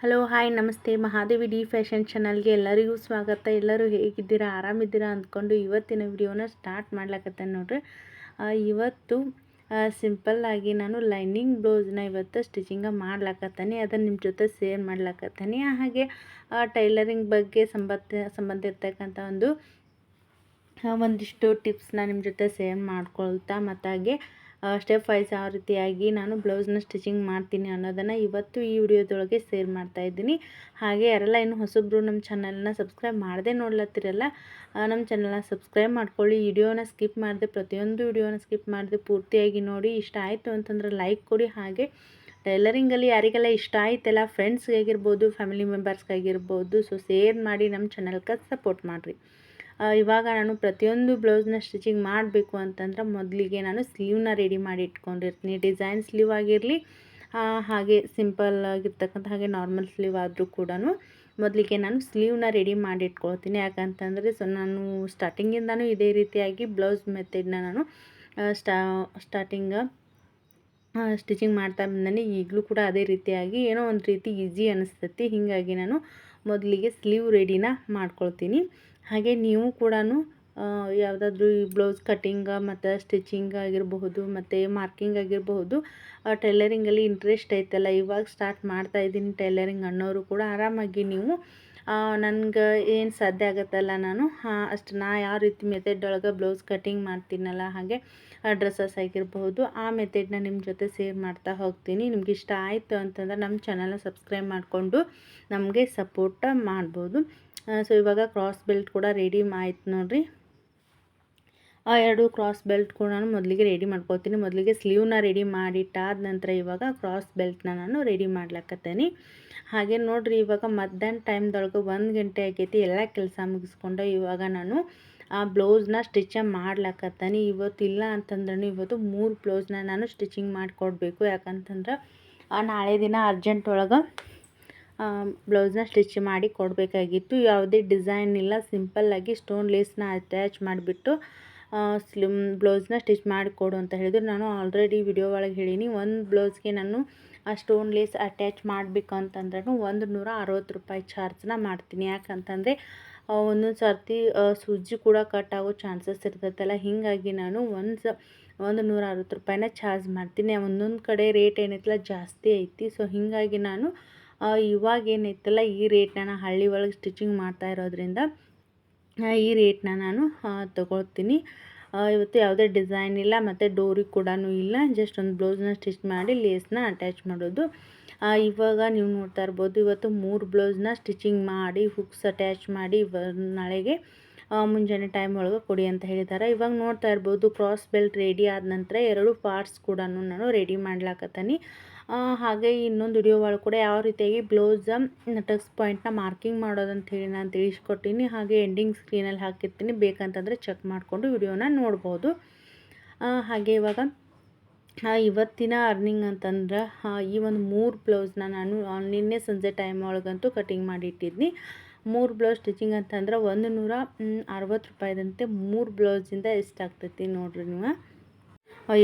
Hello hi ನಮಸ್ತೆ. Mahadevi D fashion ಚಾನಲ್ಗೆ ಎಲ್ಲರಿಗೂ ಸ್ವಾಗತ. ಎಲ್ಲರೂ ಹೇಗಿದ್ದೀರಾ? ಆರಾಮಿದ್ದೀರಾ ಅಂದ್ಕೊಂಡು ಇವತ್ತಿನ ವಿಡಿಯೋನ ಸ್ಟಾರ್ಟ್ ಮಾಡ್ಲಕತ್ತೆ ನೋಡ್ರಿ. ಇವತ್ತು ಸಿಂಪಲ್ಲಾಗಿ ನಾನು ಲೈನಿಂಗ್ ಬ್ಲೌಸ್ನ ಇವತ್ತು ಸ್ಟಿಚಿಂಗ ಮಾಡ್ಲಕತ್ತೀನಿ. ಅದನ್ನು ನಿಮ್ಮ ಜೊತೆ ಶೇರ್ ಮಾಡ್ಲಕತ್ತೀನಿ. ಹಾಗೆ ಟೈಲರಿಂಗ್ ಬಗ್ಗೆ ಸಂಬಂಧ ಸಂಬಂಧ ಇರ್ತಕ್ಕಂಥ ಒಂದು ಒಂದಿಷ್ಟು ಟಿಪ್ಸ್ನ ನಿಮ್ಮ ಜೊತೆ ಸೇರ್ ಮಾಡ್ಕೊಳ್ತಾ ಮತ್ತು ಹಾಗೆ ಸ್ಟೆಪ್ ವೈಸ್ ಯಾವ ರೀತಿಯಾಗಿ ನಾನು ಬ್ಲೌಸ್ನ ಸ್ಟಿಚಿಂಗ್ ಮಾಡ್ತೀನಿ ಅನ್ನೋದನ್ನು ಇವತ್ತು ಈ ವಿಡಿಯೋದೊಳಗೆ ಶೇರ್ ಮಾಡ್ತಾ ಇದ್ದೀನಿ. ಹಾಗೆ ಯಾರೆಲ್ಲ ಇನ್ನು ಹೊಸಬ್ರು ನಮ್ಮ ಚಾನಲ್ನ ಸಬ್ಸ್ಕ್ರೈಬ್ ಮಾಡದೆ ನೋಡ್ಲತ್ತಿರಲ್ಲ ನಮ್ಮ ಚಾನಲ್ನ ಸಬ್ಸ್ಕ್ರೈಬ್ ಮಾಡ್ಕೊಳ್ಳಿ. ವಿಡಿಯೋನ ಸ್ಕಿಪ್ ಮಾಡಿದೆ ಪ್ರತಿಯೊಂದು ವಿಡಿಯೋನ ಸ್ಕಿಪ್ ಮಾಡಿದೆ ಪೂರ್ತಿಯಾಗಿ ನೋಡಿ. ಇಷ್ಟ ಆಯಿತು ಅಂತಂದ್ರೆ ಲೈಕ್ ಕೊಡಿ. ಹಾಗೆ ಟೈಲರಿಂಗಲ್ಲಿ ಯಾರಿಗೆಲ್ಲ ಇಷ್ಟ ಆಯ್ತಲ್ಲ ಫ್ರೆಂಡ್ಸ್ಗಾಗಿರ್ಬೋದು, ಫ್ಯಾಮಿಲಿ ಮೆಂಬರ್ಸ್ಗಾಗಿರ್ಬೋದು, ಸೊ ಶೇರ್ ಮಾಡಿ ನಮ್ಮ ಚಾನಲ್ಗೆ ಸಪೋರ್ಟ್ ಮಾಡಿರಿ. ಇವಾಗ ನಾನು ಪ್ರತಿಯೊಂದು ಬ್ಲೌಸ್ನ ಸ್ಟಿಚಿಂಗ್ ಮಾಡಬೇಕು ಅಂತಂದ್ರೆ ಮೊದಲಿಗೆ ನಾನು ಸ್ಲೀವ್ನ ರೆಡಿ ಮಾಡಿ ಇಟ್ಕೊಂಡಿರ್ತೀನಿ. ಡಿಸೈನ್ ಸ್ಲೀವ್ ಆಗಿರಲಿ ಹಾಗೆ ಸಿಂಪಲ್ ಆಗಿರ್ತಕ್ಕಂಥ ಹಾಗೆ ನಾರ್ಮಲ್ ಸ್ಲೀವ್ ಆದರೂ ಕೂಡ ಮೊದಲಿಗೆ ನಾನು ಸ್ಲೀವ್ನ ರೆಡಿ ಮಾಡಿ ಇಟ್ಕೊಳ್ತೀನಿ. ಯಾಕಂತಂದರೆ ಸೊ, ನಾನು ಸ್ಟಾರ್ಟಿಂಗಿಂದನೂ ಇದೇ ರೀತಿಯಾಗಿ ಬ್ಲೌಸ್ ಮೆಥಡ್ನ ನಾನು ಸ್ಟಾ, ಸ್ಟಾರ್ಟಿಂಗ ಸ್ಟಿಚಿಂಗ್ ಮಾಡ್ತಾ ಬಂದಾನೆ. ಈಗಲೂ ಕೂಡ ಅದೇ ರೀತಿಯಾಗಿ ಏನೋ ಒಂದು ರೀತಿ ಈಸಿ ಅನಿಸ್ತೈತಿ. ಹೀಗಾಗಿ ನಾನು ಮೊದಲಿಗೆ ಸ್ಲೀವ್ ರೆಡಿನ ಮಾಡ್ಕೊಳ್ತೀನಿ. ಹಾಗೆ ನೀವು ಕೂಡ ಯಾವುದಾದ್ರೂ ಈ ಬ್ಲೌಸ್ ಕಟ್ಟಿಂಗ ಮತ್ತು ಸ್ಟಿಚಿಂಗ್ ಆಗಿರಬಹುದು ಮತ್ತು ಮಾರ್ಕಿಂಗ್ ಆಗಿರಬಹುದು ಟೈಲರಿಂಗಲ್ಲಿ ಇಂಟ್ರೆಸ್ಟ್ ಐತಲ್ಲ. ಇವಾಗ ಸ್ಟಾರ್ಟ್ ಮಾಡ್ತಾ ಇದ್ದೀನಿ ಟೈಲರಿಂಗ್ ಅನ್ನೋರು ಕೂಡ ಆರಾಮಾಗಿ ನೀವು ನನಗೆ ಏನು ಸಾಧ್ಯ ಆಗುತ್ತಲ್ಲ ನಾನು ಅಷ್ಟು ನಾ ಯಾವ ರೀತಿ ಮೆಥಡ್ ಒಳಗೆ ಬ್ಲೌಸ್ ಕಟ್ಟಿಂಗ್ ಮಾಡ್ತೀನಲ್ಲ ಹಾಗೆ ಡ್ರೆಸ್ಸಸ್ ಆಗಿರಬಹುದು, ಆ ಮೆಥೆಡ್ನ ನಿಮ್ಮ ಜೊತೆ ಶೇರ್ ಮಾಡ್ತಾ ಹೋಗ್ತೀನಿ. ನಿಮ್ಗೆ ಇಷ್ಟ ಆಯಿತು ಅಂತಂದ್ರೆ ನಮ್ಮ ಚಾನಲ್ನ ಸಬ್ಸ್ಕ್ರೈಬ್ ಮಾಡಿಕೊಂಡು ನಮಗೆ ಸಪೋರ್ಟ್ ಮಾಡ್ಬೋದು. ಸೊ ಇವಾಗ ಕ್ರಾಸ್ ಬೆಲ್ಟ್ ಕೂಡ ರೆಡಿ ಆಯ್ತು ನೋಡಿರಿ. ಆ ಎರಡು ಕ್ರಾಸ್ ಬೆಲ್ಟ್ ಕೂಡ ನಾನು ಮೊದಲಿಗೆ ರೆಡಿ ಮಾಡ್ಕೊತೀನಿ. ಮೊದಲಿಗೆ ಸ್ಲೀವ್ನ ರೆಡಿ ಮಾಡಿಟ್ಟಾದ ನಂತರ ಇವಾಗ ಕ್ರಾಸ್ ಬೆಲ್ಟ್ನ ನಾನು ರೆಡಿ ಮಾಡ್ಲಕತ್ತೇನೆ. ಹಾಗೆ ನೋಡಿರಿ, ಇವಾಗ ಮಧ್ಯಾಹ್ನ ಟೈಮ್ದೊಳಗೆ ಒಂದು ಗಂಟೆ ಆಗೈತಿ. ಎಲ್ಲ ಕೆಲಸ ಮುಗಿಸ್ಕೊಂಡು ಇವಾಗ ನಾನು ಆ ಬ್ಲೌಸ್ನ ಸ್ಟಿಚ್ ಮಾಡ್ಲಕತ್ತೀನಿ. ಇವತ್ತು ಇಲ್ಲ ಅಂತಂದ್ರೂ ಇವತ್ತು ಮೂರು ಬ್ಲೌಸ್ನ ನಾನು ಸ್ಟಿಚಿಂಗ್ ಮಾಡಿಕೊಡ್ಬೇಕು. ಯಾಕಂತಂದ್ರೆ ನಾಳೆ ದಿನ ಅರ್ಜೆಂಟ್ ಒಳಗೆ ಬ್ಲೌಸ್ನ ಸ್ಟಿಚ್ ಮಾಡಿ ಕೊಡಬೇಕಾಗಿತ್ತು. ಯಾವುದೇ ಡಿಸೈನ್ ಇಲ್ಲ. ಸಿಂಪಲ್ಲಾಗಿ ಸ್ಟೋನ್ ಲೇಸ್ನ ಅಟ್ಯಾಚ್ ಮಾಡಿಬಿಟ್ಟು ಸ್ಲಿಮ್ ಬ್ಲೌಸ್ನ ಸ್ಟಿಚ್ ಮಾಡಿಕೊಡು ಅಂತ ಹೇಳಿದ್ರು. ನಾನು ಆಲ್ರೆಡಿ ವಿಡಿಯೋ ಒಳಗೆ ಹೇಳೀನಿ. ಒಂದು ಬ್ಲೌಸ್ಗೆ ನಾನು ಆ ಸ್ಟೋನ್ ಲೇಸ್ ಅಟ್ಯಾಚ್ ಮಾಡಬೇಕು ಅಂತಂದ್ರೂ ಒಂದು ನೂರ ಅರವತ್ತು ರೂಪಾಯಿ ಚಾರ್ಜ್ನ ಮಾಡ್ತೀನಿ. ಯಾಕಂತಂದರೆ ಒಂದೊಂದು ಸರ್ತಿ ಸೂಜಿ ಕೂಡ ಕಟ್ ಆಗೋ ಚಾನ್ಸಸ್ ಇರ್ತೈತಲ್ಲ. ಹೀಗಾಗಿ ನಾನು ಒಂದು ಸ ಒಂದು ನೂರ ಅರವತ್ತು ರೂಪಾಯಿನ ಚಾರ್ಜ್ ಮಾಡ್ತೀನಿ. ಒಂದೊಂದು ಕಡೆ ರೇಟ್ ಏನೈತಲ್ಲ ಜಾಸ್ತಿ ಐತಿ. ಸೊ ಹೀಗಾಗಿ ನಾನು ಇವಾಗ ಏನೈತಲ್ಲ ಈ ರೇಟ್ನ ನಾನು ಹಳ್ಳಿ ಒಳಗೆ ಸ್ಟಿಚಿಂಗ್ ಮಾಡ್ತಾ ಇರೋದ್ರಿಂದ ಈ ರೇಟ್ನ ನಾನು ತೊಗೊಳ್ತೀನಿ. ಇವತ್ತು ಯಾವುದೇ ಡಿಸೈನ್ ಇಲ್ಲ, ಮತ್ತು ಡೋರಿ ಕೂಡ ಇಲ್ಲ. ಜಸ್ಟ್ ಒಂದು ಬ್ಲೌಸ್ನ ಸ್ಟಿಚ್ ಮಾಡಿ ಲೇಸ್ನ ಅಟ್ಯಾಚ್ ಮಾಡೋದು. ಇವಾಗ ನೀವು ನೋಡ್ತಾ ಇರ್ಬೋದು, ಇವತ್ತು ಮೂರು ಬ್ಲೌಸ್ನ ಸ್ಟಿಚಿಂಗ್ ಮಾಡಿ ಹುಕ್ಸ್ ಅಟ್ಯಾಚ್ ಮಾಡಿ ಇವ ನಾಳೆಗೆ ಮುಂಜಾನೆ ಟೈಮ್ ಒಳಗೆ ಕೊಡಿ ಅಂತ ಹೇಳಿದ್ದಾರೆ ಇವಾಗ ನೋಡ್ತಾ ಇರ್ಬೋದು ಕ್ರಾಸ್ ಬೆಲ್ಟ್ ರೆಡಿ ಆದ ನಂತರ ಎರಡು ಪಾರ್ಟ್ಸ್ ಕೂಡ ನಾನು ರೆಡಿ ಮಾಡ್ಲಾಕತ್ತೀನಿ. ಹಾಗೆ ಇನ್ನೊಂದು ವಿಡಿಯೋ ಒಳಗೆ ಕೂಡ ಯಾವ ರೀತಿಯಾಗಿ ಬ್ಲೌಸ್ ಟಕ್ಸ್ ಪಾಯಿಂಟ್ನ ಮಾರ್ಕಿಂಗ್ ಮಾಡೋದಂತ ಹೇಳಿ ನಾನು ತಿಳಿಸ್ಕೊಟ್ಟಿನಿ. ಹಾಗೆ ಎಂಡಿಂಗ್ ಸ್ಕ್ರೀನಲ್ಲಿ ಹಾಕಿರ್ತೀನಿ. ಬೇಕಂತಂದರೆ ಚೆಕ್ ಮಾಡಿಕೊಂಡು ವಿಡಿಯೋನ ನೋಡ್ಬೋದು. ಹಾಗೆ ಇವಾಗ ಇವತ್ತಿನ ಅರ್ನಿಂಗ್ ಅಂತಂದ್ರೆ ಈ ಒಂದು ಮೂರು ಬ್ಲೌಸ್ನ ನಾನು ನಿನ್ನೆ ಸಂಜೆ ಟೈಮ್ ಒಳಗಂತೂ ಕಟಿಂಗ್ ಮಾಡಿಟ್ಟಿದ್ನಿ. ಮೂರು ಬ್ಲೌಸ್ ಸ್ಟಿಚಿಂಗ್ ಅಂತಂದ್ರೆ ಒಂದು ನೂರ ಅರವತ್ತು ರೂಪಾಯಿದಂತೆ ಮೂರು ಬ್ಲೌಸಿಂದ ಎಷ್ಟಾಗ್ತೈತಿ ನೋಡಿರಿ ನೀವು.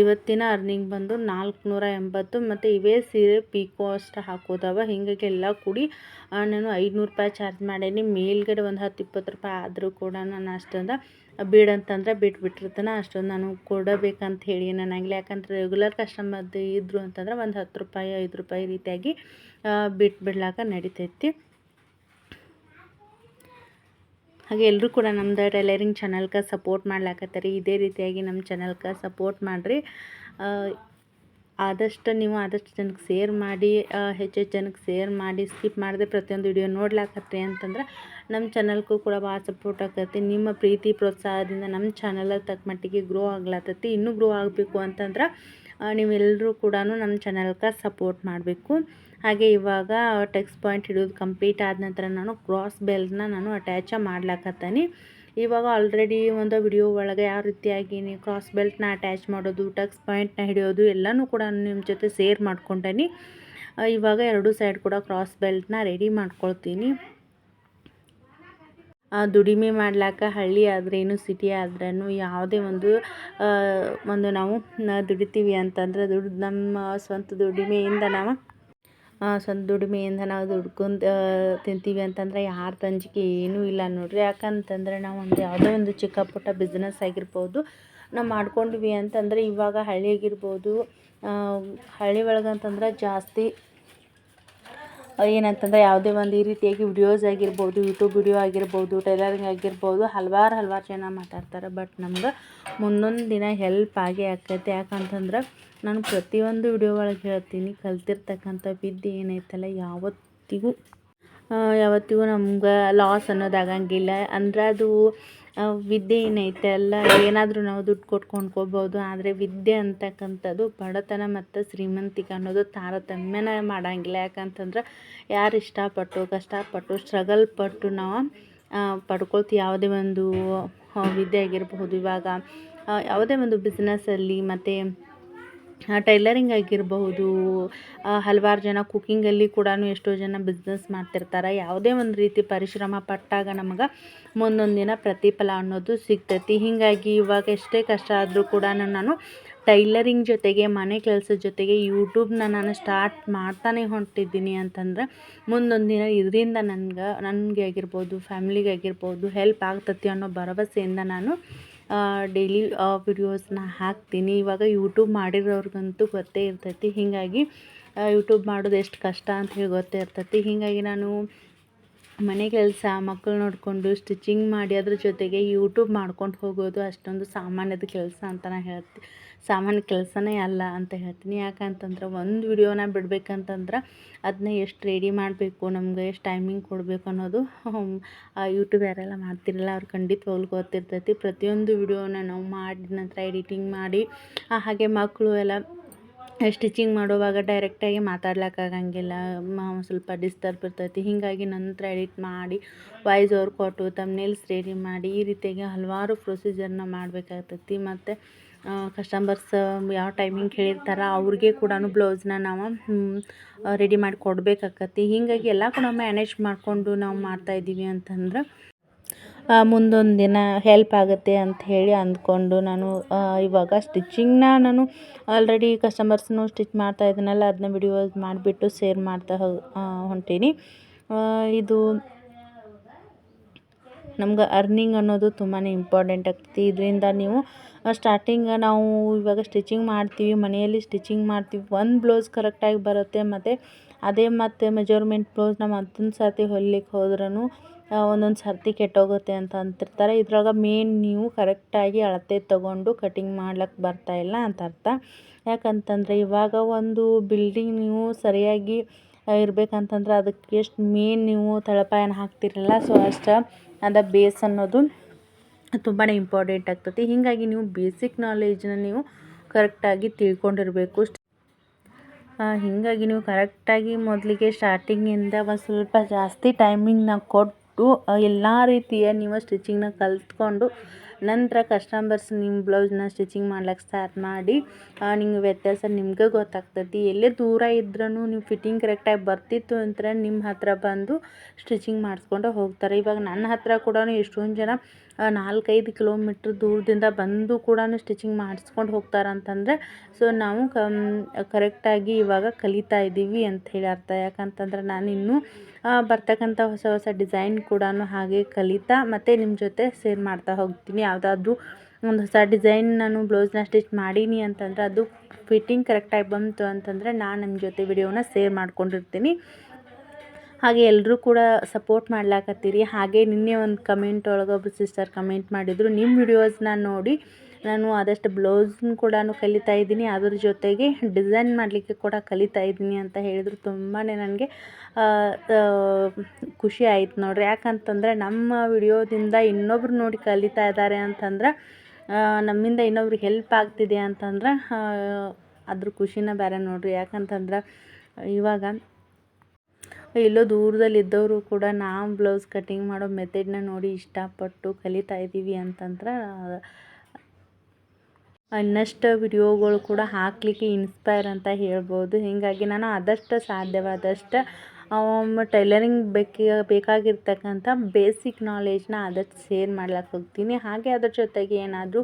ಇವತ್ತಿನ ಅರ್ನಿಂಗ್ ಬಂದು ನಾಲ್ಕುನೂರ ಎಂಬತ್ತು. ಮತ್ತು ಇವೇ ಸೀರೆ ಪೀಕೋ ಅಷ್ಟು ಹಾಕೋದವ. ಹೀಗಾಗಿ ಎಲ್ಲ ಕೂಡಿ ನಾನು ಐದುನೂರು ರೂಪಾಯಿ ಚಾರ್ಜ್ ಮಾಡೇನಿ. ಮೇಲ್ಗಡೆ ಒಂದು ಹತ್ತು ಇಪ್ಪತ್ತು ರೂಪಾಯಿ ಆದರೂ ಕೂಡ ನಾನು ಅಷ್ಟೊಂದು ಬೀಡಂತಂದ್ರೆ ಬಿಟ್ಬಿಟ್ಟಿರ್ತಾನೆ. ಅಷ್ಟೊಂದು ನಾನು ಕೊಡಬೇಕಂತ ಹೇಳಿ ನನಗೆ ಯಾಕಂದ್ರೆ ರೆಗ್ಯುಲರ್ ಕಸ್ಟಮರ್ ಇದ್ದರು ಅಂತಂದ್ರೆ ಒಂದು ಹತ್ತು ರೂಪಾಯಿ, ಐದು ರೂಪಾಯಿ ರೀತಿಯಾಗಿ ಬಿಟ್ಬಿಡ್ಲಾಕ ನಡಿತೈತಿ. ಹಾಗೆ ಎಲ್ಲರೂ ಕೂಡ ನಮ್ದು ಟೈಲರಿಂಗ್ ಚಾನಲ್ಗೆ ಸಪೋರ್ಟ್ ಮಾಡ್ಲಾಕತ್ತಾರೆ. ಇದೇ ರೀತಿಯಾಗಿ ನಮ್ಮ ಚಾನಲ್ಗೆ ಸಪೋರ್ಟ್ ಮಾಡಿರಿ. ಆದಷ್ಟು ನೀವು ಆದಷ್ಟು ಜನಕ್ಕೆ ಸೇರ್ ಮಾಡಿ ಹೆಚ್ಚು ಜನಕ್ಕೆ ಸೇರ್ ಮಾಡಿ, ಸ್ಕಿಪ್ ಮಾಡದೆ ಪ್ರತಿಯೊಂದು ವಿಡಿಯೋ ನೋಡ್ಲಾಕತ್ತೆ ಅಂತಂದ್ರೆ ನಮ್ಮ ಚಾನಲ್ಗೂ ಕೂಡ ಭಾಳ ಸಪೋರ್ಟ್ ಆಗತ್ತೆ ನಿಮ್ಮ ಪ್ರೀತಿ, ಪ್ರೋತ್ಸಾಹದಿಂದ ನಮ್ಮ ಚಾನಲ್ ತಕ್ಕ ಮಟ್ಟಿಗೆ ಗ್ರೋ ಆಗ್ಲತ್ತೈತಿ ಇನ್ನೂ ಗ್ರೋ ಆಗಬೇಕು ಅಂತಂದ್ರೆ ನೀವೆಲ್ಲರೂ ಕೂಡ ನಮ್ಮ ಚಾನಲ್ಗೆ ಸಪೋರ್ಟ್ ಮಾಡಬೇಕು. ಹಾಗೆ ಇವಾಗ ಟೆಕ್ಸ್ ಪಾಯಿಂಟ್ ಹಿಡಿಯೋದು ಕಂಪ್ಲೀಟ್ ಆದ ನಂತರ ನಾನು ಕ್ರಾಸ್ ಬೆಲ್ಟ್ನ ನಾನು ಅಟ್ಯಾಚ ಮಾಡ್ಲಾಕತ್ತೀನಿ. ಇವಾಗ ಆಲ್ರೆಡಿ ಒಂದು ವಿಡಿಯೋ ಒಳಗೆ ಯಾವ ರೀತಿಯಾಗಿ ನೀವು ಕ್ರಾಸ್ ಬೆಲ್ಟ್ನ ಅಟ್ಯಾಚ್ ಮಾಡೋದು ಟಕ್ಸ್ ಪಾಯಿಂಟ್ನ ಹಿಡಿಯೋದು ಎಲ್ಲನೂ ಕೂಡ ನಿಮ್ಮ ಜೊತೆ ಸೇರ್ ಮಾಡ್ಕೊಂಡೇನಿ. ಇವಾಗ ಎರಡು ಸೈಡ್ ಕೂಡ ಕ್ರಾಸ್ ಬೆಲ್ಟ್ನ ರೆಡಿ ಮಾಡ್ಕೊಳ್ತೀನಿ. ದುಡಿಮೆ ಮಾಡ್ಲಾಕ ಹಳ್ಳಿ ಆದ್ರೇನು ಸಿಟಿ ಆದ್ರೂ ಯಾವುದೇ ಒಂದು ಒಂದು ನಾವು ದುಡಿತೀವಿ ಅಂತಂದ್ರೆ ದುಡ್ಡು ನಮ್ಮ ಸ್ವಂತ ದುಡಿಮೆಯಿಂದ ನಾವು ಸ್ವಂತ ದುಡಿಮೆಯಿಂದ ನಾವು ದುಡ್ಕೊಂಡು ತಿಂತೀವಿ ಅಂತಂದರೆ ಯಾರ ತಂಜಿಕೆ ಏನೂ ಇಲ್ಲ ನೋಡಿರಿ. ಯಾಕಂತಂದರೆ ನಾವು ಒಂದು ಯಾವುದೋ ಒಂದು ಚಿಕ್ಕ ಪುಟ್ಟ ಬಿಸ್ನೆಸ್ ಆಗಿರ್ಬೋದು. ನಾವು ಮಾಡ್ಕೊಂಡ್ವಿ ಅಂತಂದರೆ ಇವಾಗ ಹಳ್ಳಿಯಾಗಿರ್ಬೋದು. ಹಳ್ಳಿ ಒಳಗೆ ಅಂತಂದ್ರೆ ಜಾಸ್ತಿ ಏನಂತಂದರೆ ಯಾವುದೇ ಒಂದು ಈ ರೀತಿಯಾಗಿ ವಿಡಿಯೋಸ್ ಆಗಿರ್ಬೋದು ಯೂಟ್ಯೂಬ್ ವಿಡಿಯೋ ಆಗಿರ್ಬೋದು ಟೈಲರಿಂಗ್ ಆಗಿರ್ಬೋದು, ಹಲವಾರು ಹಲವಾರು ಜನ ಮಾತಾಡ್ತಾರೆ. ಬಟ್ ನಮ್ಗೆ ಮುಂದೊಂದು ದಿನ ಹೆಲ್ಪ್ ಆಗೇ ಆಕೈತೆ. ಯಾಕಂತಂದ್ರೆ ನಾನು ಪ್ರತಿಯೊಂದು ವಿಡಿಯೋ ಒಳಗೆ ಹೇಳ್ತೀನಿ, ಕಲ್ತಿರ್ತಕ್ಕಂಥ ವಿದ್ಯೆ ಏನೈತಲ್ಲ ಯಾವತ್ತಿಗೂ ಯಾವತ್ತಿಗೂ ನಮ್ಗೆ ಲಾಸ್ ಅನ್ನೋದು ಆಗಂಗಿಲ್ಲ. ಅಂದ್ರೆ ಅದು ವಿದ್ಯೆ ಏನೈತೆ ಅಲ್ಲ ಏನಾದರೂ ನಾವು ದುಡ್ಡು ಕೊಟ್ಟು ಕೊಂಡ್ಕೋಬೋದು ಆದರೆ ವಿದ್ಯೆ ಅಂತಕ್ಕಂಥದ್ದು ಬಡತನ ಮತ್ತು ಶ್ರೀಮಂತಿಕೆ ಅನ್ನೋದು ತಾರತಮ್ಯನ ಮಾಡಂಗಿಲ್ಲ. ಯಾಕಂತಂದ್ರೆ ಯಾರು ಇಷ್ಟಪಟ್ಟು, ಕಷ್ಟಪಟ್ಟು ಸ್ಟ್ರಗಲ್ ಪಟ್ಟು ನಾವು ಪಡ್ಕೊಳ್ತೀವಿ ಯಾವುದೇ ಒಂದು ವಿದ್ಯೆ ಆಗಿರಬಹುದು ಇವಾಗ ಯಾವುದೇ ಒಂದು ಬಿಸ್ನೆಸ್ಸಲ್ಲಿ ಮತ್ತು ಟೈಲರಿಂಗ್ ಆಗಿರಬಹುದು ಹಲವಾರು ಜನ ಕುಕ್ಕಿಂಗಲ್ಲಿ ಕೂಡ ಎಷ್ಟೋ ಜನ ಬಿಸ್ನೆಸ್ ಮಾಡ್ತಿರ್ತಾರೆ. ಯಾವುದೇ ಒಂದು ರೀತಿ ಪರಿಶ್ರಮ ಪಟ್ಟಾಗ ನಮಗೆ ಮುಂದೊಂದು ದಿನ ಪ್ರತಿಫಲ ಅನ್ನೋದು ಸಿಗ್ತೈತಿ. ಹೀಗಾಗಿ ಇವಾಗ ಎಷ್ಟೇ ಕಷ್ಟ ಆದರೂ ಕೂಡ ನಾನು ಟೈಲರಿಂಗ್ ಜೊತೆಗೆ, ಮನೆ ಕೆಲಸದ ಜೊತೆಗೆ ಯೂಟ್ಯೂಬ್ನ ನಾನು ಸ್ಟಾರ್ಟ್ ಮಾಡ್ತಾನೆ ಹೊಂಟಿದ್ದೀನಿ ಅಂತಂದ್ರೆ ಮುಂದೊಂದು ದಿನ ಇದರಿಂದ ನನ್ಗೆ, ನನಗೆ ಆಗಿರ್ಬೋದು ಫ್ಯಾಮಿಲಿಗೆ ಆಗಿರ್ಬೋದು ಹೆಲ್ಪ್ ಆಗ್ತತಿ ಅನ್ನೋ ಭರವಸೆಯಿಂದ ನಾನು ಡೈಲಿ ವಿಡಿಯೋಸ್ನ ಹಾಕ್ತೀನಿ. ಇವಾಗ ಯೂಟ್ಯೂಬ್ ಮಾಡಿರೋರ್ಗಂತೂ ಗೊತ್ತೇ ಇರ್ತೈತಿ. ಹೀಗಾಗಿ ಯೂಟ್ಯೂಬ್ ಮಾಡೋದು ಎಷ್ಟು ಕಷ್ಟ ಅಂತ ಹೇಳಿ ಗೊತ್ತೇ ಇರ್ತೈತಿ. ಹೀಗಾಗಿ ನಾನು ಮನೆ ಕೆಲಸ ಮಕ್ಕಳು ನೋಡಿಕೊಂಡು ಸ್ಟಿಚಿಂಗ್ ಮಾಡಿ ಅದ್ರ ಜೊತೆಗೆ ಯೂಟ್ಯೂಬ್ ಮಾಡ್ಕೊಂಡು ಹೋಗೋದು ಅಷ್ಟೊಂದು ಸಾಮಾನ್ಯದ ಕೆಲಸ ಅಂತ ನಾನು ಹೇಳ್ತೀನಿ ಸಾಮಾನ್ಯ ಕೆಲಸನೇ ಅಲ್ಲ ಅಂತ ಹೇಳ್ತೀನಿ. ಯಾಕಂತಂದ್ರೆ ಒಂದು ವಿಡಿಯೋನ ಬಿಡಬೇಕಂತಂದ್ರೆ ಅದನ್ನ ಎಷ್ಟು ರೆಡಿ ಮಾಡಬೇಕು, ನಮ್ಗೆ ಎಷ್ಟು ಟೈಮಿಂಗ್ ಕೊಡಬೇಕು ಅನ್ನೋದು ಯೂಟ್ಯೂಬ್ ಯಾರೆಲ್ಲ ಮಾಡ್ತಿರಲ್ಲ ಅವ್ರು ಖಂಡಿತವಾಗ್ಲೂ ಗೊತ್ತಿರ್ತೈತಿ. ಪ್ರತಿಯೊಂದು ವಿಡಿಯೋನ ನಾವು ಮಾಡಿದ ನಂತರ ಎಡಿಟಿಂಗ್ ಮಾಡಿ ಹಾಗೆ ಮಕ್ಕಳು ಎಲ್ಲ ಸ್ಟಿಚಿಂಗ್ ಮಾಡುವಾಗ ಡೈರೆಕ್ಟಾಗಿ ಮಾತಾಡ್ಲಿಕ್ಕಾಗಂಗಿಲ್ಲ. ಸ್ವಲ್ಪ ಡಿಸ್ಟರ್ಬ್ ಇರ್ತೈತಿ. ಹೀಗಾಗಿ ನಂತರ ಎಡಿಟ್ ಮಾಡಿ ವಾಯ್ಸ್ ಓವರ್ ಕೊಟ್ಟು ತಮ್ನೇಲ್ಸ್ ರೆಡಿ ಮಾಡಿ, ಈ ರೀತಿಯಾಗಿ ಹಲವಾರು ಪ್ರೊಸೀಜರ್ನ ಮಾಡಬೇಕಾಗ್ತೈತಿ. ಮತ್ತು ಕಸ್ಟಮರ್ಸ್ ಯಾವ ಟೈಮಿಂಗ್ ಹೇಳಿರ್ತಾರೆ ಅವ್ರಿಗೆ ಕೂಡ ಬ್ಲೌಸ್ನ ನಾವು ರೆಡಿ ಮಾಡಿ ಕೊಡಬೇಕಾಕತಿ ಹೀಗಾಗಿ ಎಲ್ಲ ಕೂಡ ಮ್ಯಾನೇಜ್ ಮಾಡಿಕೊಂಡು ನಾವು ಮಾಡ್ತಾಯಿದ್ದೀವಿ ಅಂತಂದ್ರೆ ಮುಂದೊಂದು ದಿನ ಹೆಲ್ಪ್ ಆಗುತ್ತೆ ಅಂತ ಹೇಳಿ ಅಂದ್ಕೊಂಡು ನಾನು ಇವಾಗ ಸ್ಟಿಚಿಂಗ್ನ ನಾನು ಆಲ್ರೆಡಿ ಕಸ್ಟಮರ್ಸ್ನು ಸ್ಟಿಚ್ ಮಾಡ್ತಾ ಇದ್ದೀನಲ್ಲ ಅದನ್ನ ವಿಡಿಯೋಸ್ ಮಾಡಿಬಿಟ್ಟು ಶೇರ್ ಮಾಡ್ತಾ ಹೊಂಟೀನಿ. ಇದು ನಮ್ಗೆ ಅರ್ನಿಂಗ್ ಅನ್ನೋದು ತುಂಬಾ ಇಂಪಾರ್ಟೆಂಟ್ ಆಗ್ತೈತಿ. ಇದರಿಂದ ನೀವು ಸ್ಟಾರ್ಟಿಂಗ್ ನಾವು ಇವಾಗ ಸ್ಟಿಚಿಂಗ್ ಮಾಡ್ತೀವಿ, ಮನೆಯಲ್ಲಿ ಸ್ಟಿಚಿಂಗ್ ಮಾಡ್ತೀವಿ. ಒಂದು ಬ್ಲೌಸ್ ಕರೆಕ್ಟಾಗಿ ಬರುತ್ತೆ, ಮತ್ತು ಅದೇ ಮತ್ತು ಮೆಜರ್ಮೆಂಟ್ ಬ್ಲೌಸ್ನ ಮತ್ತೊಂದು ಸರ್ತಿ ಹೊಲಿಲಿಕ್ಕೆ ಹೋದ್ರೂ ಒಂದೊಂದು ಸರ್ತಿ ಕೆಟ್ಟೋಗುತ್ತೆ ಅಂತ ಅಂತಿರ್ತಾರೆ. ಇದ್ರಾಗ ಮೇನ್ ನೀವು ಕರೆಕ್ಟಾಗಿ ಅಳತೆ ತೊಗೊಂಡು ಕಟಿಂಗ್ ಮಾಡ್ಲಿಕ್ಕೆ ಬರ್ತಾಯಿಲ್ಲ ಅಂತ ಅರ್ಥ. ಯಾಕಂತಂದರೆ ಇವಾಗ ಒಂದು ಬಿಲ್ಡಿಂಗ್ ನೀವು ಸರಿಯಾಗಿ ಇರಬೇಕಂತಂದ್ರೆ ಅದಕ್ಕೆ ಎಷ್ಟು ಮೇನ್ ನೀವು ತಳಪಾಯನ ಹಾಕ್ತಿರಲ್ಲ ಸೊ ಅಷ್ಟು ಅದ ಬೇಸ್ ಅನ್ನೋದು ತುಂಬಾ ಇಂಪಾರ್ಟೆಂಟ್ ಆಗ್ತೈತಿ ಹೀಗಾಗಿ ನೀವು ಬೇಸಿಕ್ ನಾಲೆಜ್ನ ನೀವು ಕರೆಕ್ಟಾಗಿ ತಿಳ್ಕೊಂಡಿರಬೇಕು. ಹೀಗಾಗಿ ನೀವು ಕರೆಕ್ಟಾಗಿ ಮೊದಲಿಗೆ ಸ್ಟಾರ್ಟಿಂಗಿಂದ ಒಂದು ಸ್ವಲ್ಪ ಜಾಸ್ತಿ ಟೈಮಿಂಗ್ನ ಕೊಟ್ಟು ಎಲ್ಲ ರೀತಿಯ ನೀವು ಸ್ಟಿಚಿಂಗ್ನ ಕಲ್ತ್ಕೊಂಡು ನಂತರ ಕಸ್ಟಮರ್ಸ್ ನಿಮ್ಮ ಬ್ಲೌಸ್ನ ಸ್ಟಿಚಿಂಗ್ ಮಾಡ್ಲಿಕ್ಕೆ ಸ್ಟಾರ್ಟ್ ಮಾಡಿ ನಿಮ್ಗೆ ವ್ಯತ್ಯಾಸ ನಿಮ್ಗೆ ಗೊತ್ತಾಗ್ತೈತಿ. ಎಲ್ಲೇ ದೂರ ಇದ್ರೂ ನೀವು ಫಿಟ್ಟಿಂಗ್ ಕರೆಕ್ಟಾಗಿ ಬರ್ತಿತ್ತು ಅಂದ್ರೆ ನಿಮ್ಮ ಹತ್ತಿರ ಬಂದು ಸ್ಟಿಚಿಂಗ್ ಮಾಡಿಸ್ಕೊಂಡು ಹೋಗ್ತಾರೆ. ಇವಾಗ ನನ್ನ ಹತ್ತಿರ ಕೂಡ ಎಷ್ಟೊಂದು ಜನ ನಾಲ್ಕೈದು ಕಿಲೋಮೀಟ್ರ್ ದೂರದಿಂದ ಬಂದು ಕೂಡ ಸ್ಟಿಚಿಂಗ್ ಮಾಡಿಸ್ಕೊಂಡು ಹೋಗ್ತಾರೆ ಅಂತಂದರೆ ಸೊ ನಾವು ಕರೆಕ್ಟಾಗಿ ಇವಾಗ ಕಲಿತಾ ಇದ್ದೀವಿ ಅಂತ ಹೇಳಿ ಅರ್ಥ. ಯಾಕಂತಂದ್ರೆ ನಾನು ಇನ್ನೂ ಬರ್ತಕ್ಕಂಥ ಹೊಸ ಹೊಸ ಡಿಸೈನ್ ಕೂಡ ಹಾಗೆ ಕಲಿತಾ ಮತ್ತು ನಿಮ್ಮ ಜೊತೆ ಸೇರ್ ಮಾಡ್ತಾ ಹೋಗ್ತೀನಿ. ಯಾವುದಾದ್ರೂ ಒಂದು ಹೊಸ ಡಿಸೈನ್ ನಾನು ಬ್ಲೌಸ್ನ ಸ್ಟಿಚ್ ಮಾಡೀನಿ ಅಂತಂದ್ರೆ ಅದು ಫಿಟ್ಟಿಂಗ್ ಕರೆಕ್ಟಾಗಿ ಬಂತು ಅಂತಂದರೆ ನಾನು ನಿಮ್ಮ ಜೊತೆ ವಿಡಿಯೋನ ಸೇರ್ ಮಾಡ್ಕೊಂಡಿರ್ತೀನಿ. ಹಾಗೆ ಎಲ್ಲರೂ ಕೂಡ ಸಪೋರ್ಟ್ ಮಾಡ್ಲಾಕತ್ತೀರಿ. ಹಾಗೆ ನಿನ್ನೆ ಒಂದು ಕಮೆಂಟ್ ಒಳಗೆ ಒಬ್ಬರು ಸಿಸ್ಟರ್ ಕಮೆಂಟ್ ಮಾಡಿದರು. ನಿಮ್ಮ ವಿಡಿಯೋಸ್ನ ನೋಡಿ ನಾನು ಆದಷ್ಟು ಬ್ಲೌಸ್ನ ಕೂಡ ಕಲಿತಾ ಇದ್ದೀನಿ. ಅದ್ರ ಜೊತೆಗೆ ಡಿಸೈನ್ ಮಾಡಲಿಕ್ಕೆ ಕೂಡ ಕಲಿತಾ ಇದ್ದೀನಿ ಅಂತ ಹೇಳಿದ್ರು ತುಂಬಾ ನನಗೆ ಖುಷಿ ಆಯ್ತು ನೋಡ್ರಿ. ಯಾಕಂತಂದರೆ ನಮ್ಮ ವಿಡಿಯೋದಿಂದ ಇನ್ನೊಬ್ರು ನೋಡಿ ಕಲಿತಾ ಇದ್ದಾರೆ ಅಂತಂದ್ರೆ ನಮ್ಮಿಂದ ಇನ್ನೊಬ್ರಿಗೆ ಹೆಲ್ಪ್ ಆಗ್ತಿದೆ ಅಂತಂದ್ರೆ ಅದ್ರ ಖುಷಿನ ಬೇರೆ ನೋಡ್ರಿ. ಯಾಕಂತಂದ್ರೆ ಇವಾಗ ಎಲ್ಲೋ ದೂರದಲ್ಲಿದ್ದವರು ಕೂಡ ನಾವು ಬ್ಲೌಸ್ ಕಟ್ಟಿಂಗ್ ಮಾಡೋ ಮೆಥಡ್ನ ನೋಡಿ ಇಷ್ಟಪಟ್ಟು ಕಲಿತಾ ಇದ್ದೀವಿ ಅಂತಂದ್ರೆ ಇನ್ನಷ್ಟು ವಿಡಿಯೋಗಳು ಕೂಡ ಹಾಕಲಿಕ್ಕೆ ಇನ್ಸ್ಪೈರ್ ಅಂತ ಹೇಳ್ಬೋದು. ಹೀಗಾಗಿ ನಾನು ಆದಷ್ಟು ಸಾಧ್ಯವಾದಷ್ಟು ಟೈಲರಿಂಗ್ ಬೇಕಿ, ಬೇಕಾಗಿರ್ತಕ್ಕಂಥ ಬೇಸಿಕ್ ನಾಲೆಜ್ನ ಆದಷ್ಟು ಶೇರ್ ಮಾಡ್ಲಿಕ್ಕೆ ಹೋಗ್ತೀನಿ. ಹಾಗೆ ಅದ್ರ ಜೊತೆಗೆ ಏನಾದರೂ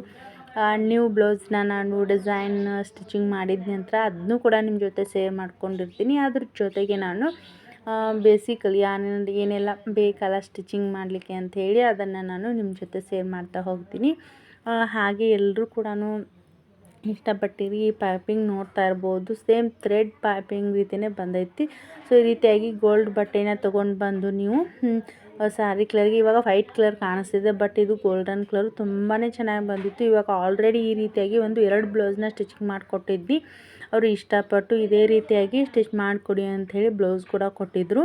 ನ್ಯೂ ಬ್ಲೌಸ್ನ ನಾನು ಡಿಸೈನ್ ಸ್ಟಿಚಿಂಗ್ ಮಾಡಿದ ನಂತರ ಅದನ್ನೂ ಕೂಡ ನಿಮ್ಮ ಜೊತೆ ಸೇರ್ ಮಾಡ್ಕೊಂಡಿರ್ತೀನಿ. ಅದ್ರ ಜೊತೆಗೆ ನಾನು ಬೇಸಿಕಲಿ ಏನೆಲ್ಲ ಬೇಕಲ್ಲ ಸ್ಟಿಚಿಂಗ್ ಮಾಡಲಿಕ್ಕೆ ಅಂಥೇಳಿ ಅದನ್ನು ನಾನು ನಿಮ್ಮ ಜೊತೆ ಸೇರ್ ಮಾಡ್ತಾ ಹೋಗ್ತೀನಿ. ಹಾಗೆ ಎಲ್ಲರೂ ಕೂಡ ಇಷ್ಟಪಟ್ಟಿರಿ, ಈ ಪೈಪಿಂಗ್ ನೋಡ್ತಾ ಇರ್ಬೋದು. ಸೇಮ್ ಥ್ರೆಡ್ ಪೈಪಿಂಗ್ ರೀತಿಯೇ ಬಂದೈತಿ. ಸೊ ಈ ರೀತಿಯಾಗಿ ಗೋಲ್ಡ್ ಬಟ್ಟೆನ ತೊಗೊಂಡು ಬಂದು ನೀವು ಸ್ಯಾರಿ ಕಲರ್ಗೆ ಇವಾಗ ವೈಟ್ ಕಲರ್ ಕಾಣಿಸ್ತಿದೆ ಬಟ್ ಇದು ಗೋಲ್ಡನ್ ಕಲರ್ ತುಂಬಾ ಚೆನ್ನಾಗಿ ಬಂದಿತ್ತು. ಇವಾಗ ಆಲ್ರೆಡಿ ಈ ರೀತಿಯಾಗಿ ಒಂದು ಎರಡು ಬ್ಲೌಸ್ನ ಸ್ಟಿಚಿಂಗ್ ಮಾಡಿಕೊಟ್ಟಿದ್ವಿ. ಅವರು ಇಷ್ಟಪಟ್ಟು ಇದೇ ರೀತಿಯಾಗಿ ಸ್ಟಿಚ್ ಮಾಡಿಕೊಡಿ ಅಂಥೇಳಿ ಬ್ಲೌಸ್ ಕೂಡ ಕೊಟ್ಟಿದ್ದರು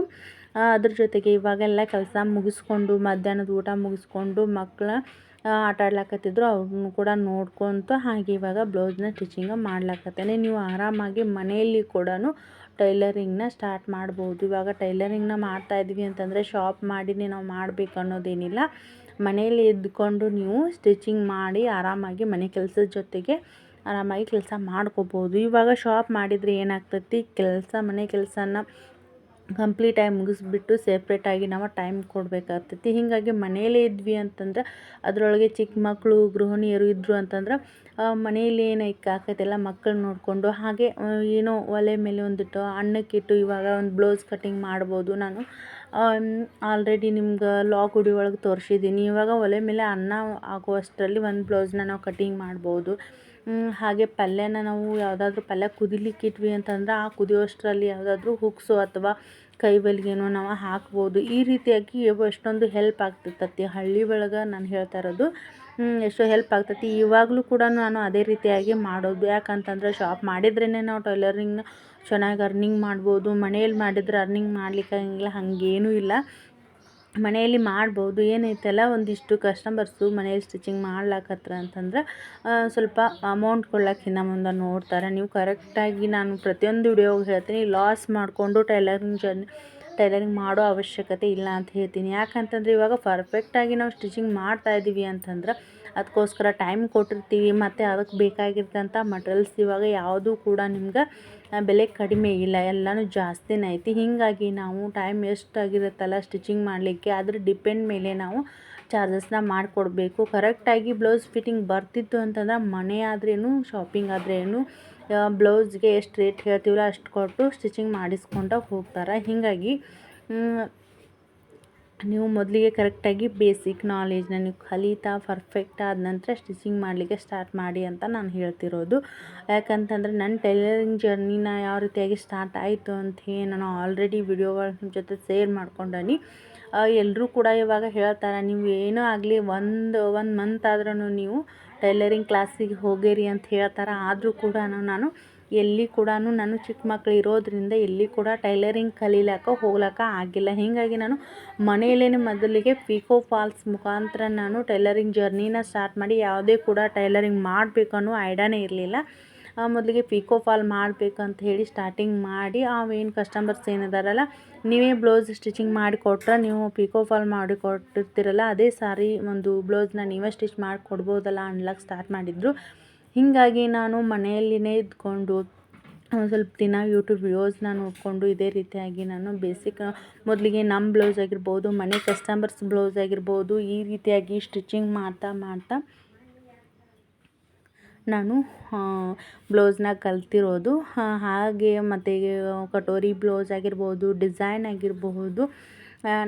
ಅದ್ರ ಜೊತೆಗೆ ಇವಾಗೆಲ್ಲ ಕೆಲಸ ಮುಗಿಸ್ಕೊಂಡು, ಮಧ್ಯಾಹ್ನದ ಊಟ ಮುಗಿಸ್ಕೊಂಡು ಮಕ್ಕಳ ಆಟ ಆಡ್ಲಾಕತ್ತಿದ್ರು ಅವ್ರನ್ನೂ ಕೂಡ ನೋಡ್ಕೊತ ಹಾಗೆ ಇವಾಗ ಬ್ಲೌಸ್ನ ಸ್ಟಿಚಿಂಗ್ ಮಾಡ್ಲಕತ್ತೇನೆ. ನೀವು ಆರಾಮಾಗಿ ಮನೆಯಲ್ಲಿ ಕೂಡ ಟೈಲರಿಂಗ್ನ ಸ್ಟಾರ್ಟ್ ಮಾಡ್ಬೋದು. ಇವಾಗ ಟೈಲರಿಂಗ್ನ ಮಾಡ್ತಾ ಇದ್ವಿ ಅಂತಂದರೆ ಶಾಪ್ ಮಾಡಿನೇ ನಾವು ಮಾಡಬೇಕು ಅನ್ನೋದೇನಿಲ್ಲ. ಮನೆಯಲ್ಲಿ ಇದ್ದುಕೊಂಡು ನೀವು ಸ್ಟಿಚಿಂಗ್ ಮಾಡಿ ಆರಾಮಾಗಿ ಮನೆ ಕೆಲಸದ ಜೊತೆಗೆ ಆರಾಮಾಗಿ ಕೆಲಸ ಮಾಡ್ಕೋಬೋದು. ಇವಾಗ ಶಾಪ್ ಮಾಡಿದರೆ ಏನಾಗ್ತೈತಿ? ಕೆಲಸ, ಮನೆ ಕೆಲಸನ ಕಂಪ್ಲೀಟಾಗಿ ಮುಗಿಸ್ಬಿಟ್ಟು ಸೆಪ್ರೇಟಾಗಿ ನಾವು ಟೈಮ್ ಕೊಡಬೇಕಾಗ್ತೈತಿ. ಹೀಗಾಗಿ ಮನೆಯಲ್ಲೇ ಇದ್ವಿ ಅಂತಂದ್ರೆ ಅದರೊಳಗೆ ಚಿಕ್ಕ ಮಕ್ಕಳು ಗೃಹಿಣಿಯರು ಇದ್ದರು ಅಂತಂದ್ರೆ ಮನೆಯಲ್ಲಿ ಏನು ಆಕೈತೆಲ್ಲ ಮಕ್ಕಳು ನೋಡಿಕೊಂಡು. ಹಾಗೆ ಏನೋ ಒಲೆ ಮೇಲೆ ಒಂದಿಟ್ಟು ಅನ್ನಕ್ಕಿಟ್ಟು ಇವಾಗ ಒಂದು ಬ್ಲೌಸ್ ಕಟ್ಟಿಂಗ್ ಮಾಡ್ಬೋದು ನಾನು. ಆಲ್ರೆಡಿ ನಿಮ್ಗೆ ಲಾಕ್ ಗುಡಿ ಒಳಗೆ ತೋರಿಸಿದ್ದೀನಿ. ಇವಾಗ ಒಲೆ ಮೇಲೆ ಅನ್ನ ಆಗುವಷ್ಟರಲ್ಲಿ ಒಂದು ಬ್ಲೌಸ್ನ ನಾವು ಕಟಿಂಗ್ ಮಾಡ್ಬೋದು. ಹಾಗೆ ಪಲ್ಯನ ನಾವು ಯಾವುದಾದ್ರೂ ಪಲ್ಯ ಕುದಿಲಿಕ್ಕೆ ಇಟ್ವಿ ಅಂತಂದ್ರೆ ಆ ಕುದಿಯೋಷ್ಟರಲ್ಲಿ ಯಾವುದಾದ್ರೂ ಹುಕ್ಸು ಅಥವಾ ಕೈ ಬಲ್ಗೆನೋ ನಾವು ಹಾಕ್ಬೋದು. ಈ ರೀತಿಯಾಗಿ ಎಷ್ಟೊಂದು ಹೆಲ್ಪ್ ಆಗ್ತಿರ್ತತಿ ಹಳ್ಳಿ ಒಳಗೆ ನಾನು ಹೇಳ್ತಾ ಇರೋದು ಎಷ್ಟೋ ಹೆಲ್ಪ್ ಆಗ್ತೈತಿ. ಇವಾಗಲೂ ಕೂಡ ನಾನು ಅದೇ ರೀತಿಯಾಗಿ ಮಾಡೋದು. ಯಾಕಂತಂದ್ರೆ ಶಾಪ್ ಮಾಡಿದ್ರೇ ನಾವು ಟೈಲರಿಂಗ್ನ ಚೆನ್ನಾಗಿ ಅರ್ನಿಂಗ್ ಮಾಡ್ಬೋದು ಮನೆಯಲ್ಲಿ ಮಾಡಿದ್ರೆ ಅರ್ನಿಂಗ್ ಮಾಡ್ಲಿಕ್ಕೆ ಹಂಗಿಲ್ಲ ಹಾಗೇನೂ ಇಲ್ಲ. ಮನೆಯಲ್ಲಿ ಮಾಡ್ಬೋದು, ಏನೈತಲ್ಲ, ಒಂದಿಷ್ಟು ಕಸ್ಟಮರ್ಸು ಮನೆಯಲ್ಲಿ ಸ್ಟಿಚಿಂಗ್ ಮಾಡ್ಲಾಕತ್ರ ಅಂತಂದ್ರೆ ಸ್ವಲ್ಪ ಅಮೌಂಟ್ ಕೊಡ್ಲಾಕಿನ್ನ ಮುಂದೆ ನೋಡ್ತಾರೆ. ನೀವು ಕರೆಕ್ಟಾಗಿ ನಾನು ಪ್ರತಿಯೊಂದು ವಿಡಿಯೋಗೆ ಹೇಳ್ತೀನಿ ಲಾಸ್ ಮಾಡಿಕೊಂಡು ಟೈಲರಿಂಗ್ ಜರ್ನಿ ಟೈಲರಿಂಗ್ ಮಾಡೋ ಅವಶ್ಯಕತೆ ಇಲ್ಲ ಅಂತ ಹೇಳ್ತೀನಿ. ಯಾಕಂತಂದ್ರೆ ಇವಾಗ ಪರ್ಫೆಕ್ಟಾಗಿ ನಾವು ಸ್ಟಿಚಿಂಗ್ ಮಾಡ್ತಾ ಇದ್ದೀವಿ ಅಂತಂದ್ರೆ ಅದಕ್ಕೋಸ್ಕರ ಟೈಮ್ ಕೊಟ್ಟಿರ್ತೀವಿ, ಮತ್ತು ಅದಕ್ಕೆ ಬೇಕಾಗಿರ್ತಂಥ ಮಟ್ರಲ್ಸ್ ಇವಾಗ ಯಾವುದೂ ಕೂಡ ನಿಮ್ಗೆ ಬೆಲೆ ಕಡಿಮೆ ಇಲ್ಲ. ಎಲ್ಲನೂ ಜಾಸ್ತಿನೇ ಐತಿ. ಹೀಗಾಗಿ ನಾವು ಟೈಮ್ ಎಷ್ಟಾಗಿರುತ್ತಲ್ಲ ಸ್ಟಿಚಿಂಗ್ ಮಾಡಲಿಕ್ಕೆ, ಅದ್ರ ಡಿಪೆಂಡ್ ಮೇಲೆ ನಾವು ಚಾರ್ಜಸ್ನ ಮಾಡಿಕೊಡ್ಬೇಕು. ಕರೆಕ್ಟಾಗಿ ಬ್ಲೌಸ್ ಫಿಟ್ಟಿಂಗ್ ಬರ್ತಿತ್ತು ಅಂತಂದ್ರೆ ಮನೆ ಆದ್ರೇನು ಶಾಪಿಂಗ್ ಆದ್ರೇನು ಬ್ಲೌಸ್ಗೆ ಎಷ್ಟು ರೇಟ್ ಹೇಳ್ತೀವಲ್ಲ ಅಷ್ಟು ಕೊಟ್ಟು ಸ್ಟಿಚಿಂಗ್ ಮಾಡಿಸ್ಕೊಂಡ ಹೋಗ್ತಾರೆ. ಹೀಗಾಗಿ ನೀವು ಮೊದಲಿಗೆ ಕರೆಕ್ಟಾಗಿ ಬೇಸಿಕ್ ನಾಲೆಜ್ನ ನೀವು ಕಲಿತಾ ಪರ್ಫೆಕ್ಟ್ ಆದ ನಂತರ ಸ್ಟಿಚಿಂಗ್ ಮಾಡಲಿಕ್ಕೆ ಸ್ಟಾರ್ಟ್ ಮಾಡಿ ಅಂತ ನಾನು ಹೇಳ್ತಿರೋದು. ಯಾಕಂತಂದರೆ ನನ್ನ ಟೈಲರಿಂಗ್ ಜರ್ನಿನ ಯಾವ ರೀತಿಯಾಗಿ ಸ್ಟಾರ್ಟ್ ಆಯಿತು ಅಂತ ಹೇಳಿ ನಾನು ಆಲ್ರೆಡಿ ವಿಡಿಯೋಗಳ ಜೊತೆ ಶೇರ್ ಮಾಡ್ಕೊಂಡೀನಿ. ಎಲ್ಲರೂ ಕೂಡ ಇವಾಗ ಹೇಳ್ತಾರೆ, ನೀವು ಏನೂ ಆಗಲಿ ಒಂದು ಒಂದು ಮಂತ್ ಆದ್ರೂ ನೀವು ಟೈಲರಿಂಗ್ ಕ್ಲಾಸಿಗೆ ಹೋಗಿರಿ ಅಂತ ಹೇಳ್ತಾರೆ. ಆದರೂ ಕೂಡ ನಾನು ಎಲ್ಲಿ ಕೂಡ ನಾನು ಚಿಕ್ಕ ಮಕ್ಳು ಇರೋದ್ರಿಂದ ಎಲ್ಲಿ ಕೂಡ ಟೈಲರಿಂಗ್ ಕಲೀಲಕ್ಕ ಹೋಗ್ಲಾಕ ಆಗಿಲ್ಲ. ಹೀಗಾಗಿ ನಾನು ಮನೆಯಲ್ಲೇ ಮೊದಲಿಗೆ ಪಿಕೋ ಫಾಲ್ಸ್ ಮುಖಾಂತರ ನಾನು ಟೈಲರಿಂಗ್ ಜರ್ನಿನ ಸ್ಟಾರ್ಟ್ ಮಾಡಿ ಯಾವುದೇ ಕೂಡ ಟೈಲರಿಂಗ್ ಮಾಡಬೇಕು ಅನ್ನೋ ಐಡಿಯಾನೇ ಇರಲಿಲ್ಲ. ಮೊದಲಿಗೆ ಪಿಕೋ ಫಾಲ್ ಮಾಡಬೇಕಂತ ಹೇಳಿ ಸ್ಟಾರ್ಟಿಂಗ್ ಮಾಡಿ ಅವೇನು ಕಸ್ಟಮರ್ಸ್ ಏನಿದಾರಲ್ಲ, ನೀವೇ ಬ್ಲೌಸ್ ಸ್ಟಿಚಿಂಗ್ ಮಾಡಿಕೊಟ್ರೆ ನೀವು ಪಿಕೋ ಫಾಲ್ ಮಾಡಿಕೊಟ್ಟಿರ್ತೀರಲ್ಲ ಅದೇ ಸಾರಿ ಒಂದು ಬ್ಲೌಸ್ನ ನೀವೇ ಸ್ಟಿಚ್ ಮಾಡಿ ಕೊಡ್ಬೋದಲ್ಲ ಅನ್ಲಕ್ಕೆ ಸ್ಟಾರ್ಟ್ ಮಾಡಿದ್ರು. ಹೀಗಾಗಿ ನಾನು ಮನೆಯಲ್ಲಿನೇ ಇದ್ಕೊಂಡು ಒಂದು ಸ್ವಲ್ಪ ದಿನ ಯೂಟ್ಯೂಬ್ ವಿಡಿಯೋಸ್ನ ನೋಡಿಕೊಂಡು ಇದೇ ರೀತಿಯಾಗಿ ನಾನು ಬೇಸಿಕ್ ಮೊದಲಿಗೆ ನಮ್ಮ ಬ್ಲೌಸ್ ಆಗಿರ್ಬೋದು, ಮನೆ ಕಸ್ಟಮರ್ಸ್ ಬ್ಲೌಸ್ ಆಗಿರ್ಬೋದು, ಈ ರೀತಿಯಾಗಿ ಸ್ಟಿಚಿಂಗ್ ಮಾಡ್ತಾ ಮಾಡ್ತಾ ನಾನು ಬ್ಲೌಸ್ನ ಕಲ್ತಿರೋದು. ಹಾಗೆ ಮತ್ತು ಕಟೋರಿ ಬ್ಲೌಸ್ ಆಗಿರ್ಬೋದು ಡಿಸೈನ್ ಆಗಿರಬಹುದು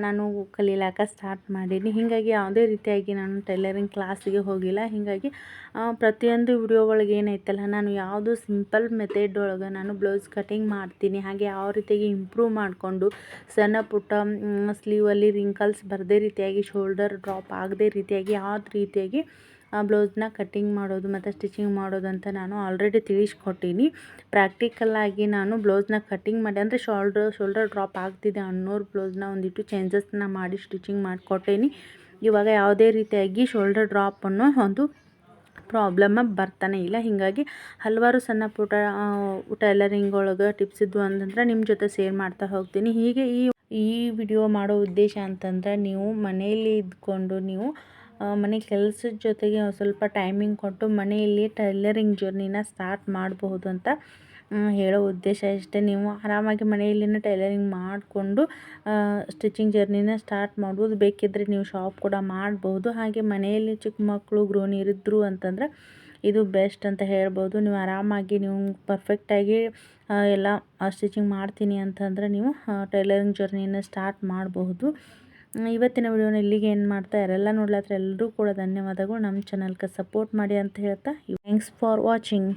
ನಾನು ಕಲೀಲಾಕ ಸ್ಟಾರ್ಟ್ ಮಾಡೀನಿ. ಹೀಗಾಗಿ ಯಾವುದೇ ರೀತಿಯಾಗಿ ನಾನು ಟೈಲರಿಂಗ್ ಕ್ಲಾಸಿಗೆ ಹೋಗಿಲ್ಲ. ಹೀಗಾಗಿ ಪ್ರತಿಯೊಂದು ವಿಡಿಯೋ ಒಳಗೆ ಏನೈತಲ್ಲ, ನಾನು ಯಾವುದು ಸಿಂಪಲ್ ಮೆಥಡ್ ಒಳಗೆ ನಾನು ಬ್ಲೌಸ್ ಕಟಿಂಗ್ ಮಾಡ್ತೀನಿ. ಹಾಗೆ ಯಾವ ರೀತಿಯಾಗಿ ಇಂಪ್ರೂವ್ ಮಾಡಿಕೊಂಡು ಸಣ್ಣ ಪುಟ್ಟ ಸ್ಲೀವಲ್ಲಿ ರಿಂಕಲ್ಸ್ ಬರದೇ ರೀತಿಯಾಗಿ ಶೋಲ್ಡರ್ ಡ್ರಾಪ್ ಆಗದೇ ರೀತಿಯಾಗಿ ಯಾವ ರೀತಿಯಾಗಿ ಬ್ಲೌಸ್ನ ಕಟ್ಟಿಂಗ್ ಮಾಡೋದು ಮತ್ತು ಸ್ಟಿಚಿಂಗ್ ಮಾಡೋದು ಅಂತ ನಾನು ಆಲ್ರೆಡಿ ತಿಳಿಸ್ಕೊಟ್ಟೀನಿ. ಪ್ರಾಕ್ಟಿಕಲ್ಲಾಗಿ ನಾನು ಬ್ಲೌಸ್ನ ಕಟ್ಟಿಂಗ್ ಮಾಡಿ ಅಂದರೆ ಶೋಲ್ಡರ್ ಶೋಲ್ಡರ್ ಡ್ರಾಪ್ ಆಗ್ತಿದೆ ಅನ್ನೋರು ಬ್ಲೌಸ್ನ ಒಂದಿಟ್ಟು ಚೇಂಜಸ್ನ ಮಾಡಿ ಸ್ಟಿಚಿಂಗ್ ಮಾಡಿಕೊಟ್ಟೇನಿ. ಇವಾಗ ಯಾವುದೇ ರೀತಿಯಾಗಿ ಶೋಲ್ಡರ್ ಡ್ರಾಪ್ ಅನ್ನೋ ಒಂದು ಪ್ರಾಬ್ಲಮ್ಮ ಬರ್ತಾನೆ ಇಲ್ಲ. ಹೀಗಾಗಿ ಹಲವಾರು ಸಣ್ಣ ಪುಟ್ಟ ಟೈಲರಿಂಗ್ ಒಳಗೆ ಟಿಪ್ಸ್ ಇದ್ವು ಅಂತಂದ್ರೆ ನಿಮ್ಮ ಜೊತೆ ಸೇರ್ ಮಾಡ್ತಾ ಹೋಗ್ತೀನಿ. ಹೀಗೆ ಈ ಈ ವಿಡಿಯೋ ಮಾಡೋ ಉದ್ದೇಶ ಅಂತಂದ್ರೆ ನೀವು ಮನೆಯಲ್ಲಿ ಇದ್ಕೊಂಡು ನೀವು ಆ, ಮನೆ ಕೆಲಸದ ಜೊತೆಗೆ ಸ್ವಲ್ಪ ಟೈಮಿಂಗ್ ಕೊಟ್ಟು ಮನೆಯಲ್ಲಿ ಟೈಲರಿಂಗ್ ಜರ್ನಿನ ಸ್ಟಾರ್ಟ್ ಮಾಡಬಹುದು ಅಂತ ಹೇಳೋ ಉದ್ದೇಶ ಇಷ್ಟೇ. ನೀವು ಆರಾಮಾಗಿ ಮನೆಯಲ್ಲಿನೇ ಟೈಲರಿಂಗ್ ಮಾಡಿಕೊಂಡು ಸ್ಟಿಚಿಂಗ್ ಜರ್ನಿನ ಸ್ಟಾರ್ಟ್ ಮಾಡ್ಬೋದು. ಬೇಕಿದ್ದರೆ ನೀವು ಶಾಪ್ ಕೂಡ ಮಾಡ್ಬೋದು ಹಾಗೆ ಮನೆಯಲ್ಲಿ ಚಿಕ್ಕ ಮಕ್ಕಳು ಗೃಹಿಣಿಯರಿದ್ರು ಅಂತಂದ್ರೆ ಇದು ಬೆಸ್ಟ್ ಅಂತ ಹೇಳ್ಬೋದು. ನೀವು ಆರಾಮಾಗಿ, ನೀವು ಪರ್ಫೆಕ್ಟಾಗಿ ಎಲ್ಲ ಸ್ಟಿಚಿಂಗ್ ಮಾಡ್ತೀನಿ ಅಂತಂದರೆ ನೀವು ಟೈಲರಿಂಗ್ ಜರ್ನಿನ ಸ್ಟಾರ್ಟ್ ಮಾಡಬಹುದು. ಇವತ್ತಿನ ವಿಡಿಯೋನ ಇಲ್ಲಿಗೆ ಏನು ಮಾಡ್ತಾ ಯಾರೆಲ್ಲ ನೋಡ್ಲಾತ್ರ ಎಲ್ಲರೂ ಕೂಡ ಧನ್ಯವಾದಗಳು. ನಮ್ಮ ಚಾನಲ್ಗೆ ಸಪೋರ್ಟ್ ಮಾಡಿ ಅಂತ ಹೇಳ್ತಾ ಥ್ಯಾಂಕ್ಸ್ ಫಾರ್ ವಾಚಿಂಗ್